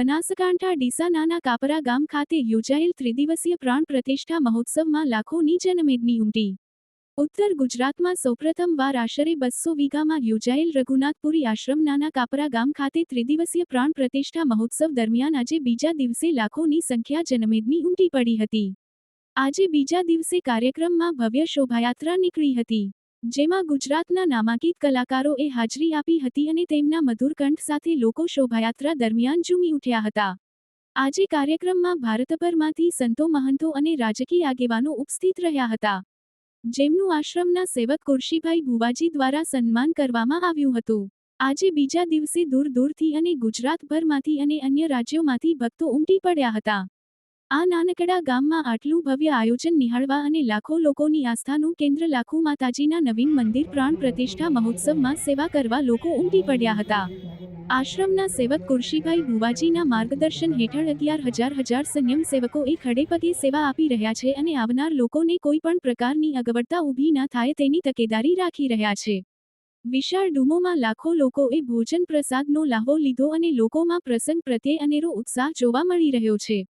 બનાસકાંઠા ડીસા નાના કાપરા ગામ ખાતે યોજાયેલ ત્રિદિવસીય પ્રાણ પ્રતિષ્ઠા મહોત્સવમાં લાખોની જનમેદની ઉમટી. ઉત્તર ગુજરાતમાં સૌપ્રથમવાર આશરે બસો વીઘામાં યોજાયેલ રઘુનાથપુરી આશ્રમ નાના કાપરા ગામ ખાતે ત્રિદિવસીય પ્રાણ પ્રતિષ્ઠા મહોત્સવ દરમિયાન આજે બીજા દિવસે લાખોની સંખ્યા જનમેદની ઉમટી પડી હતી. આજે બીજા દિવસે કાર્યક્રમમાં ભવ્ય શોભાયાત્રા નીકળી હતી. જેમાં ગુજરાતના નામાંકિત કલાકારોએ હાજરી આપી હતી અને તેમના મધુર કંઠ સાથે લોકો શોભાયાત્રા દરમિયાન ઝૂમી ઉઠ્યા હતા. આજે કાર્યક્રમમાં ભારતભરમાંથી સંતો, મહંતો અને રાજકીય આગેવાનો ઉપસ્થિત રહ્યા હતા. જેમનું આશ્રમના સેવક કુર્શીભાઈ ભુવાજી દ્વારા સન્માન કરવામાં આવ્યું હતું. આજે બીજા દિવસે દૂર દૂરથી અને ગુજરાતભરમાંથી અને અન્ય રાજ્યોમાંથી ભક્તો ઉમટી પડ્યા હતા. આ નાનકડા ગામમાં આટલું ભવ્ય આયોજન નિહાળવા અને લાખો લોકોની આસ્થાનું કેન્દ્ર લાખો માતાજીના નવીન મંદિર પ્રાણ પ્રતિષ્ઠા મહોત્સવમાં સેવા કરવા લોકો ઉમટી પડ્યા હતા. આશ્રમના સેવક કુર્શીભાઈ ભુવાજીના માર્ગદર્શન હેઠળ અગિયાર હજાર હજાર સંયમ સેવકો એ ખડેપગે સેવા આપી રહ્યા છે અને આવનાર લોકોને કોઈ પણ પ્રકારની અગવડતા ઊભી ના થાય તેની તકેદારી રાખી રહ્યા છે. વિશાળ ડુમોમાં લાખો લોકોએ ભોજન પ્રસાદનો લાહો લીધો અને લોકોમાં પ્રસંગ પ્રત્યે અનેરો ઉત્સાહ જોવા મળી રહ્યો છે.